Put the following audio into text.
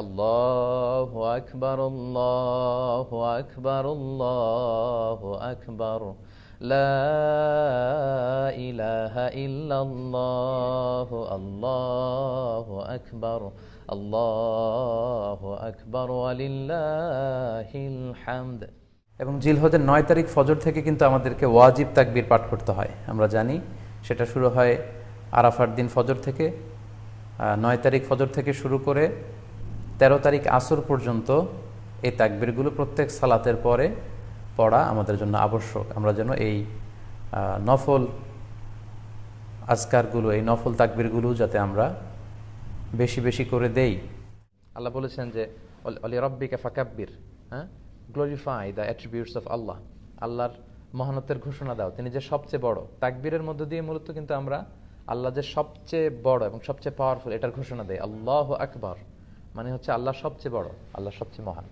আল্লাহ আকবর আল্লাহ আকবর আল্লাহ আকবর ইলাহ ইল্লাল্লাহ আল্লাহ আকবর আল্লাহ আকবর আলিল্লাহিল হামদ এবং জিল হতে নয় তারিখ ফজর থেকে কিন্তু আমাদেরকে ওয়াজিব তাকবির পাঠ করতে হয়। আমরা জানি সেটা শুরু হয় আরাফার দিন ফজর থেকে নয় তারিখ ফজর থেকে শুরু করে তেরো তারিখ আসর পর্যন্ত এই তাকবিরগুলো প্রত্যেক সালাতের পরে পড়া আমাদের জন্য আবশ্যক। আমরা যেন এই নফল আজকারগুলো, এই নফল তাকবিরগুলো যাতে আমরা বেশি বেশি করে দেই। আল্লাহ বলেছেন যে, অলি রব্বিকা ফাকাব্বির হ্যাঁ? Glorify the attributes of Allah আল্লাহর মহানতের ঘোষণা দাও। তিনি যে সবচেয়ে বড়, তাকবীরের মধ্য দিয়ে মূলত কিন্তু আমরা আল্লাহ যে সবচেয়ে বড় এবং সবচেয়ে পাওয়ারফুল এটার ঘোষণা দেয় আল্লাহ আকবর। মানে হচ্ছে আল্লাহ সবচেয়ে বড় আল্লাহ সবচেয়ে মহান।